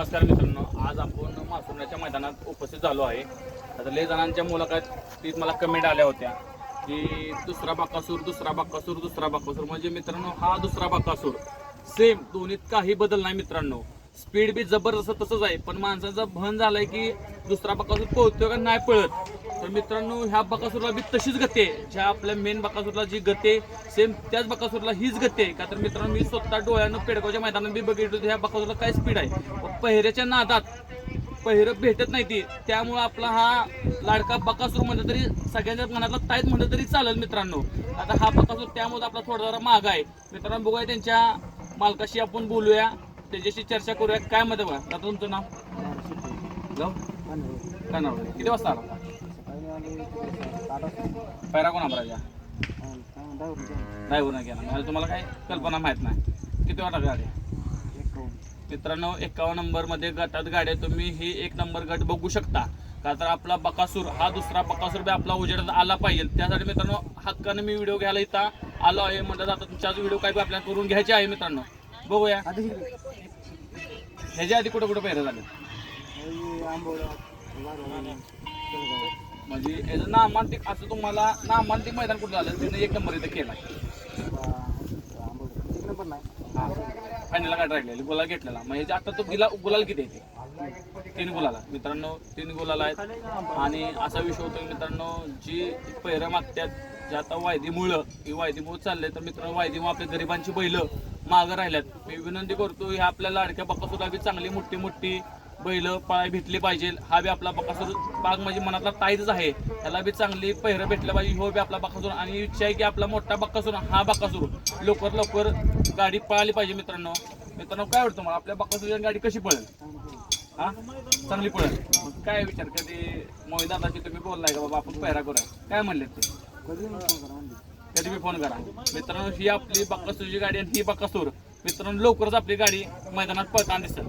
नमस्कार मित्रांनो आज आपण मासुरण्याच्या मैदानात उपस्थित झालो आहे. आता लय जणांच्या मुलाखतीत मला कमेंट आल्या होत्या की दुसरा बाकासूर दुसरा बाकासूर दुसरा बाकासूर. म्हणजे मित्रांनो हा दुसरा बाकासूर. सेम दोन्हीत काही बदल नाही मित्रांनो. स्पीड बी जबरदस्त तसंच आहे पण माणसाचा भन झालाय की दुसरा बाकासूर पळतोय का नाही पळत. तर मित्रांनो ह्या बकासूरला बी तशीच गती. आहे ज्या आपल्या मेन बकासूरला जी गती सेम त्याच बकासूरला हीच गती. आहे का तर मित्रांनो मी स्वतः डोळ्यानं पेडगावच्या मैदानात बी बघितलं होतं ह्या बकासूरला काय स्पीड आहे. पहिऱ्याच्या नादात पहिरं भेटत नाही ती. त्यामुळं आपला हा लाडका बकासूर म्हणलं तरी सगळ्यांच्या मनातला ताईत म्हणलं तरी चालेल मित्रांनो. आता हा बकासूर त्यामुळे आपला थोडा जरा महाग आहे. मित्रांनो बघूया त्यांच्या मालकाशी आपण बोलूया. त्याच्याशी चर्चा करूया. काय मध्ये बघा? आता तुमचं नाव? गाव? काय नाव किती वाजता आला? पैरा कोण राजा ड्रायव्हर नाही गेला म्हणजे तुम्हाला काही कल्पना माहीत नाही. किती वाटा गाडी? मित्रांनो एकावन्न नंबरमध्ये गटात गाड्या तुम्ही ही एक नंबर गट बघू शकता. का तर आपला बकासूर हा दुसरा बकासूर बी आपला उजेडात आला पाहिजे. त्यासाठी मित्रांनो हक्काने मी व्हिडिओ घ्यायला इथं आलो आहे. म्हणलं जातं तुमच्याच व्हिडिओ काय आपल्याला करून घ्यायचे आहे मित्रांनो. बघूया. ह्याच्या आधी कुठं कुठं पहिरं झाले म्हणजे याचं नामांतिक असं तुम्हाला नामांतिक मैदान कुठं झालं तिने एक नंबर इथं केला. फायनलला काय राहिलेली गुलाल घेतलेला. म्हणजे आता तो गिला गुलाल किती येते तीन गुलाला. मित्रांनो तीन गुलाल आहेत. आणि असा विषय होतो मित्रांनो जी पैरं मागतात जे आता वायदीमुळं ही वायदीमुळे चालले तर मित्रांनो वायदीमुळे आपल्या गरिबांची बैल मागं राहिल्यात. मी विनंती करतो ह्या आपल्या लाडक्या बकासूरला बी चांगली मोठी मोठी बैल पळाय भेटली पाहिजे. हा बी आपला बकासूर बाग म्हणजे मनातला ताईच आहे. त्याला बी चांगली पहिरं भेटलं पाहिजे हो बी आपला बकासूर. आणि इच्छा आहे की आपला मोठा बकासूर हा बकासूर. लवकर लवकर गाडी पळाली पाहिजे मित्रांनो. मित्रांनो काय वाटतं मला आपल्या बकासूर गाडी कशी पळेल? हा? चांगली पळेल. मग काय विचार कधी मोहिदादाची तुम्ही बोललाय का बाबा? आपण पहिरा करूया. काय म्हणले ते? कधी मी फोन करा. मित्रांनो ही आपली बकासूरची गाडी आणि ही बकासूर. मित्रांनो लवकरच आपली गाडी मैदानात पळताना दिसेल.